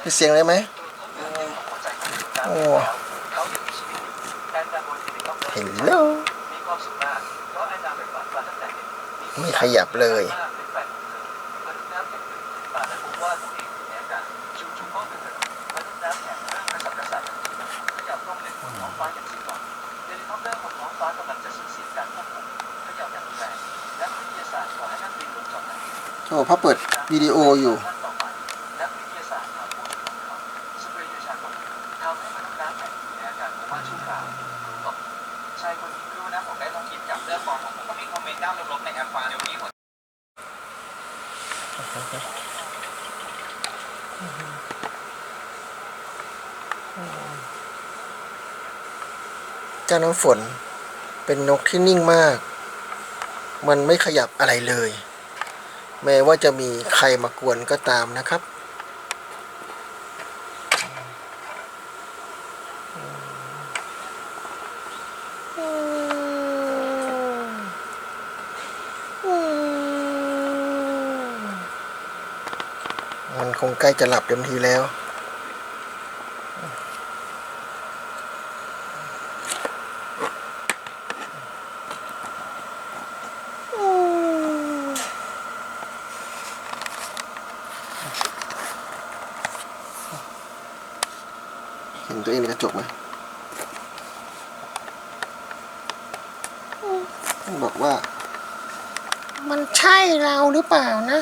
ปิดเสียงเลยไหมโอ้เห็นแล้วไม่ขยับเลยโอ้พ่อเปิดวิดีโออยู่ ใช่คนนี้ไม่รู้นะผมได้ลองคิดกับเรื่องของผมก็มีคอมเมนต์ด้านลบๆในแอปฟ้าเดี๋ยวนี้ เจ้าน้ำฝนเป็นนกที่นิ่งมาก มันไม่ขยับอะไรเลย แม้ว่าจะมีใครมากวนก็ตามนะครับ งใกล้จะหลับเต็มทีแล้ว เห็นตัวเองในกระจกไหมต้องบอกว่า มันใช่เราหรือเปล่านะ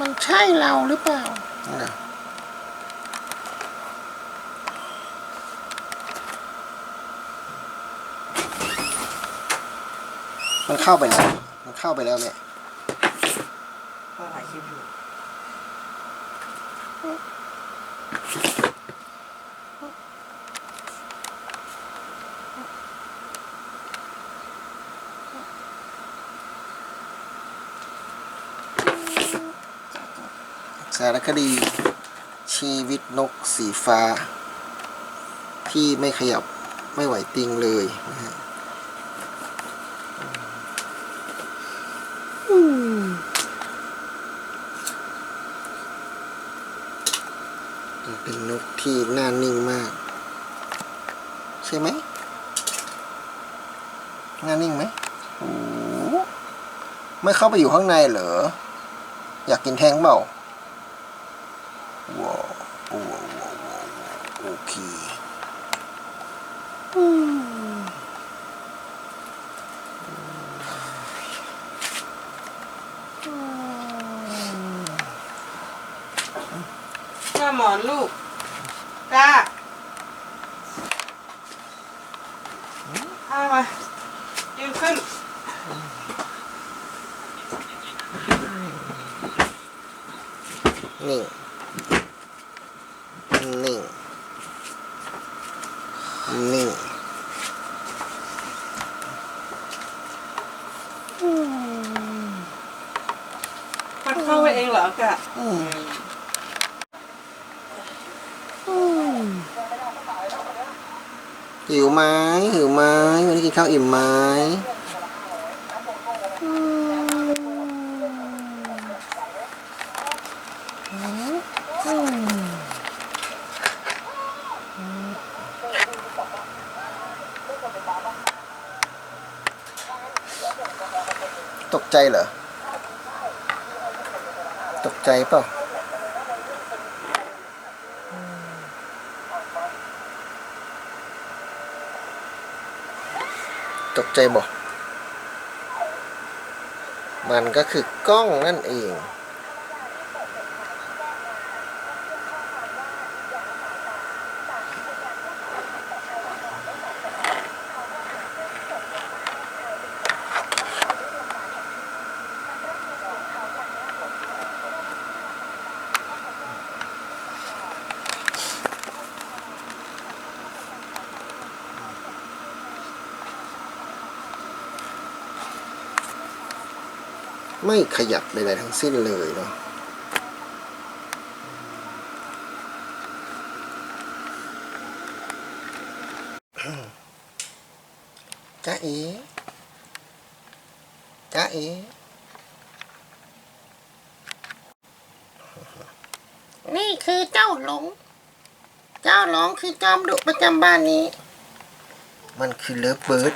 มันใช่เราหรือเปล่านะมันเข้าไปแล้ว มันเข้าไปแล้วแม่ก็ถ่ายคลิปอยู่ สารคดี ชีวิตนกสีฟ้าที่ไม่ขยับไม่ไหวติงเลยนะฮะเป็นนกที่น้านิ่งมาก ใช่ไหมน้านิ่งไหมโอ้ไม่เข้าไปอยู่ข้างในเหรอ อยากกินแทงเปล่า ว้าวว้าวว้าวว้าวว้าวโอเคอืม หน้าหมอนลูกกล้าเอามายืนขึ้น นิ่งนิ่งนิ่ง มันเข้าไปเองเหรอกะอืมหิวไหมหิวไหมวันนี้กินข้าวอิ่มไหม ตกใจเหรอ ตกใจเปล่าตกใจบอกมันก็คือกล้องนั่นเอง ไม่ขยับใดๆทั้งสิ้นเลยเนาะจ้าเอ๋จ้าเอ๋แนนี่คือเจ้าหลง เจ้าหลงคือจอมดุประจำบ้านนี้ มันคือเลิฟเบิร์ด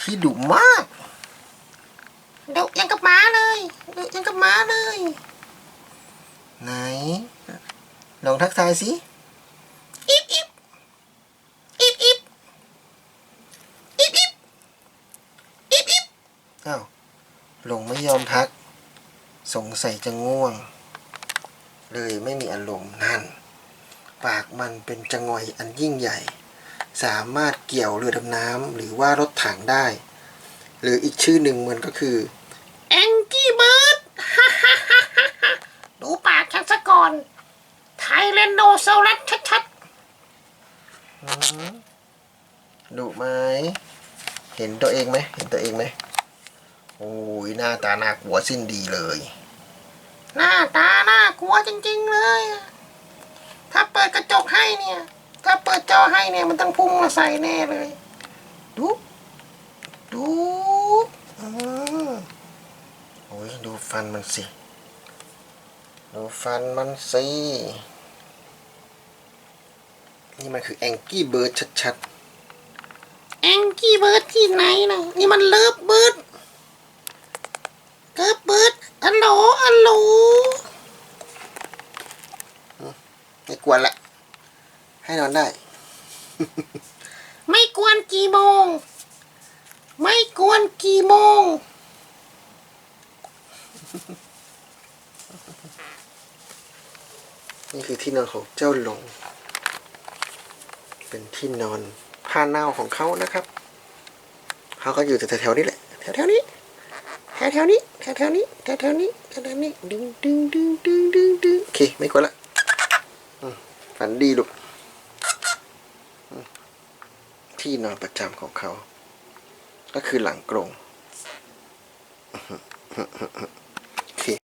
ที่ดุมาก ดุยังกับหมาเลยดุยังกับหมาเลย ไหน ลองทักทายสิอิบอิบอิบอิบอิบอิบอิบอิบอ้าวหลงไม่ยอมทัก สงสัยจะง่วง เลยไม่มีอารมณ์นั่น ปากมันเป็นจงอยอันยิ่งใหญ่ สามารถเกี่ยวเรือดำน้ำหรือว่ารถถังได้ หรืออีกชื่อหนึ่งมันก็คือ แองกี้เบิร์ดดูปากฉันซะก่อน ไทเลนโนโซลัสชัดๆดุไหม เห็นตัวเองไหม เห็นตัวเองไหม โอ้ย หน้าตาน่ากลัวสิ้นดีเลย หน้าตาน่ากลัวจริงๆเลย ถ้าเปิดกระจกให้เนี่ย ถ้าเปิดจอให้เนี่ย มันต้องพุ่งมาใส่แน่เลย ดู ดู อืมโอ้ยดูฟันมันสิ ดูฟันมันสิ นี่มันคือแองกี้เบิร์ดชัดๆ แองกี้เบิร์ดที่ไหนนะนี่มันเลิฟเบิร์ดเลิฟเบิร์ดอัลโหลอัลโหลอืมไม่กวนละ ให้นอนได้ ไม่กวนกี่โมง ไม่กวนกี่โมง นี่คือที่นอนของเจ้าหลง เป็นที่นอนผ้าเน่าของเขานะครับ เขาก็อยู่แถวๆนี้แหละ แถวๆนี้ แถวๆนี้ แถวๆนี้ แถวๆนี้ แถวๆนี้ ดึงดึงดึงดึงดึงดึงโอเค ไม่กวนละฝันดีลูก ที่นอนประจำของเขา ก็คือหลังกรง